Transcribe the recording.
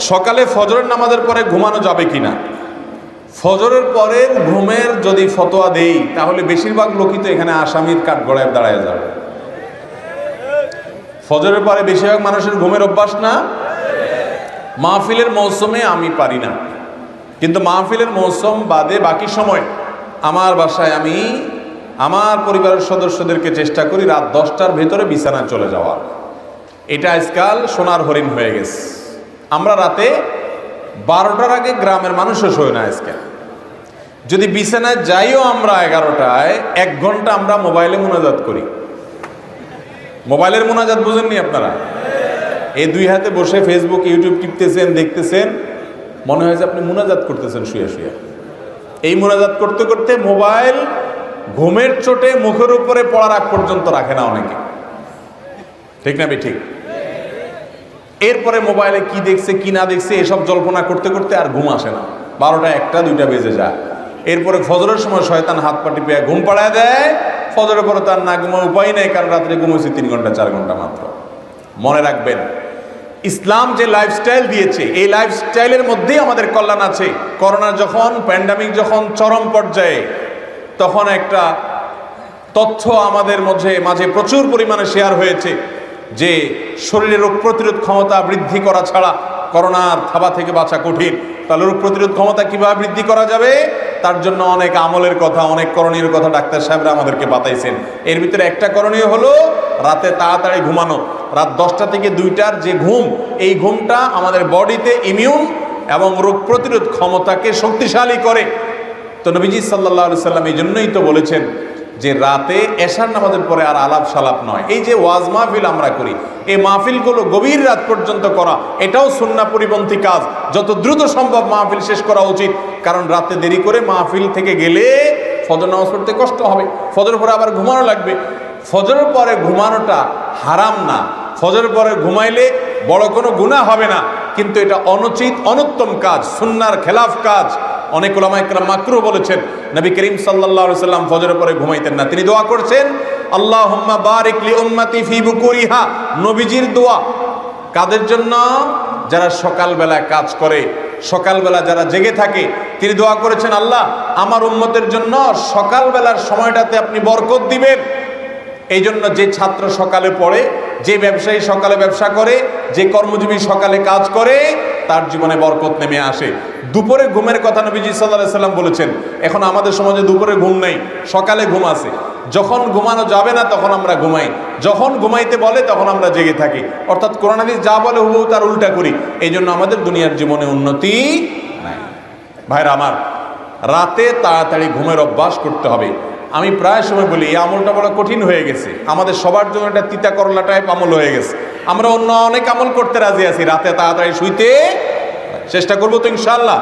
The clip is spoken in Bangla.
সকালে ফজরের নামাজের পরে ঘুমানো যাবে কিনা? ফজরের পরে ঘুমের যদি ফতোয়া দেই, তাহলে বেশিরভাগ লোকই তো এখানে আসামির কাঠ গড়ায় দাঁড়ায় যাবে। ফজরের পরে বেশিরভাগ মানুষের ঘুমের অভ্যাস না? মাহফিলের মৌসুমে আমি পারি না। কিন্তু মাহফিলের মৌসুম বাদে বাকি সময় আমার বাসায় আমি আমার পরিবারের সদস্যদেরকে চেষ্টা করি রাত দশটার ভেতরে বিছানায় চলে যাওয়ার। এটা আজকাল সোনার হরিণ হয়ে গেছে। আমরা রাতে বারোটার আগে গ্রামের মানুষও শোয় না আজকে। যদি বিছানায় যাইও আমরা এগারোটায়, এক ঘণ্টা আমরা মোবাইলে মোনাজাত করি। মোবাইলের মোনাজাত বুঝেননি আপনারা? এই দুই হাতে বসে ফেসবুক ইউটিউব টিপতেছেন, দেখতেছেন, মনে হয় যে আপনি মোনাজাত করতেছেন শুয়ে শুয়ে এই মোনাজাত করতে করতে মোবাইল ঘুমের চোটে মুখের উপরে পড়ার আগ পর্যন্ত রাখে না অনেকে। ঠিক না ঠিক। এরপরে মোবাইলে কি দেখছে, কি না দেখছে, এসব জল্পনা করতে করতে আর ঘুম আসে না। বারোটা একটা, দুইটা বেজে যায়। এরপরে ফজরের সময় শয়তান হাত পাটি পেয়ে ঘুম পাড়ায় দেয়। ফজরের পরে তার না ঘুমা উপায় নেই, কারণ রাত্রে ঘুমোচ্ছে তিন ঘণ্টা, চার ঘণ্টা মাত্র। মনে রাখবেন, ইসলাম যে লাইফস্টাইল দিয়েছে, এই লাইফস্টাইলের মধ্যেই আমাদের কল্যাণ আছে। করোনা যখন প্যান্ডামিক যখন চরম পর্যায়ে, তখন একটা তথ্য আমাদের মধ্যে, মাঝে প্রচুর পরিমাণে শেয়ার হয়েছে। যে শরীরের রোগ প্রতিরোধ ক্ষমতা বৃদ্ধি করা ছাড়া করোনার থাবা থেকে বাঁচা কঠিন, তাহলে রোগ প্রতিরোধ ক্ষমতা কীভাবে বৃদ্ধি করা যাবে? তার জন্য অনেক আমলের কথা, অনেক করণীয় কথা ডাক্তার সাহেবরা আমাদেরকে বাতাইছেন। এর ভিতরে একটা করণীয় হলো রাতে তাড়াতাড়ি ঘুমানো। রাত দশটা থেকে দুইটার যে ঘুম, এই ঘুমটা আমাদের বডিতে ইমিউন এবং রোগ প্রতিরোধ ক্ষমতাকে শক্তিশালী করে। তো নবীজি সাল্লাহ সাল্লাম এই জন্যই তো বলেছেন যে রাতে এশার নামাজের পরে আর আলাপ সালাপ নয়। এই যে ওয়াজ মাহফিল আমরা করি, এই মাহফিলগুলো গভীর রাত পর্যন্ত করা, এটাও সুন্না পরিপন্থী কাজ। যত দ্রুত সম্ভব মাহফিল শেষ করা উচিত, কারণ রাতে দেরি করে মাহফিল থেকে গেলে ফজর নামাজ পড়তে কষ্ট হবে। ফজর পরে আবার ঘুমানো লাগবে। ফজরের পরে ঘুমানোটা হারাম না। ফজরের পরে ঘুমাইলে বড় কোনো গুণা হবে না। কিন্তু এটা অনুচিত, অনুত্তম কাজ, সুন্নার খেলাফ কাজ। অনেক ওলামা একরাম মাকরু বলেছেন, নবী করিম আলাইহি সাল্লাম ফজরের পরে ঘুমাইতেন না। তিনি দোয়া করছেন, আল্লাহুম্মা বারিক লি উম্মতি ফি বুকুরিহা। নবীজির দোয়া কাদের জন্য? যারা সকালবেলা কাজ করে, সকালবেলা যারা জেগে থাকে, তিনি দোয়া করেছেন, আল্লাহ, আমার উম্মতের জন্য সকালবেলার সময়টাতে আপনি বরকত দিবেন। এই জন্য যে ছাত্র সকালে পড়ে, যে ব্যবসায়ী সকালে ব্যবসা করে, যে কর্মজীবী সকালে কাজ করে, তার জীবনে বরকত নেমে আসে। দুপুরে ঘুমের কথা নবীজি সাল্লাহ সাল্লাম বলেছেন। এখন আমাদের সমাজে দুপুরে ঘুম নেই, সকালে ঘুম আছে। যখন ঘুমানো যাবে না, তখন আমরা ঘুমাই। যখন ঘুমাইতে বলে, তখন আমরা জেগে থাকি। অর্থাৎ করোনাদিস যা বলে, হুবহু তার উল্টা করি। এই জন্য আমাদের দুনিয়ার জীবনে উন্নতি নাই। ভাইরা আমার, রাতে তাড়াতাড়ি ঘুমের অভ্যাস করতে হবে। আমি প্রায় সময় বলি, এই আমলটা বড় কঠিন হয়ে গেছে। আমাদের সবার জন্য একটা তিতা করলা টাইপ আমল হয়ে গেছে। আমরা অন্য অনেক আমল করতে রাজি আছি, রাতে তাড়াতাড়ি শুইতে চেষ্টা করব তো ইনশাল্লাহ